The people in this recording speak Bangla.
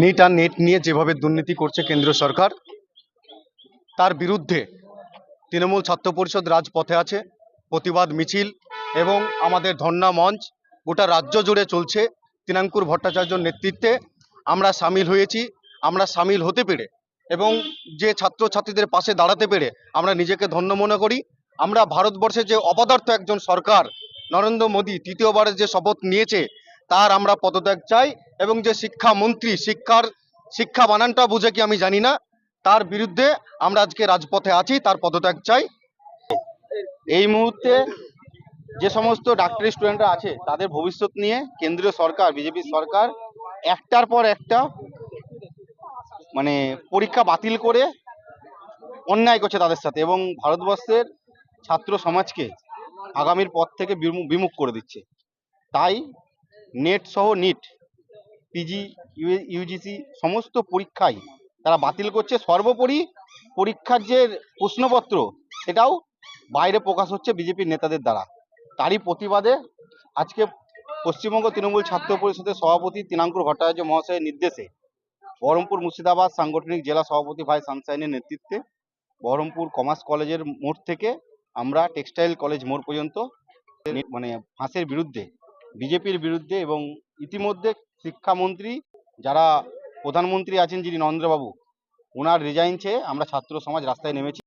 নিট আর নেট নিয়ে যেভাবে দুর্নীতি করছে কেন্দ্র সরকার, তার বিরুদ্ধে তৃণমূল ছাত্র পরিষদ রাজপথে আছে, প্রতিবাদ মিছিল এবং আমাদের ধর্ণা মঞ্চ, গোটা রাজ্য জুড়ে চলছে তিনাঙ্কুর ভট্টাচার্যর নেতৃত্বে। আমরা সামিল হয়েছি, আমরা সামিল হতে পেরে এবং যে ছাত্রছাত্রীদের পাশে দাঁড়াতে পেরে আমরা নিজেকে ধন্য মনে করি। আমরা ভারতবর্ষে যে অপদার্থ একজন সরকার, নরেন্দ্র মোদী, তৃতীয়বারের যে শপথ নিয়েছে তার আমরা পদত্যাগ চাই এবং যে শিক্ষামন্ত্রী শিক্ষার, শিক্ষা বানানটা বুঝে কি আমি জানি না, তার বিরুদ্ধে আমরা আজকে রাজপথে আছি, তার পদত্যাগ চাই। এই মুহূর্তে যে সমস্ত ডাক্তারি স্টুডেন্টরা আছে, তাদের ভবিষ্যৎ নিয়ে কেন্দ্রীয় সরকার বিজেপি সরকার একটার পর একটা মানে পরীক্ষা বাতিল করে অন্যায় করছে তাদের সাথে এবং ভারতবর্ষের ছাত্র সমাজকে আগামীর পথ থেকে বিমু- বিমুখ করে দিচ্ছে। তাই নেট সহ নিট পিজি ইউজিসি সমস্ত পরীক্ষাই তারা বাতিল করছে। সর্বোপরি পরীক্ষার যে প্রশ্নপত্র, সেটাও বাইরে প্রকাশ হচ্ছে বিজেপির নেতাদের দ্বারা। তারই প্রতিবাদে আজকে পশ্চিমবঙ্গ তৃণমূল ছাত্র পরিষদের সভাপতি তিনাঙ্কুর ভট্টাচার্য মহাশয়ের নির্দেশে বহরমপুর মুর্শিদাবাদ সাংগঠনিক জেলা সভাপতি ভাই সানসাইনের নেতৃত্বে বহরমপুর কমার্স কলেজের মোড় থেকে আমরা টেক্সটাইল কলেজ মোড় পর্যন্ত মানে ফাঁসের বিরুদ্ধে বিজেপির বিরুদ্ধে এবং ইতিমধ্যে শিক্ষামন্ত্রী যারা প্রধানমন্ত্রী আছেন যিনি নরেন্দ্রবাবু ওনার রিজাইন চেয়ে আমরা ছাত্র সমাজ রাস্তায় নেমেছি।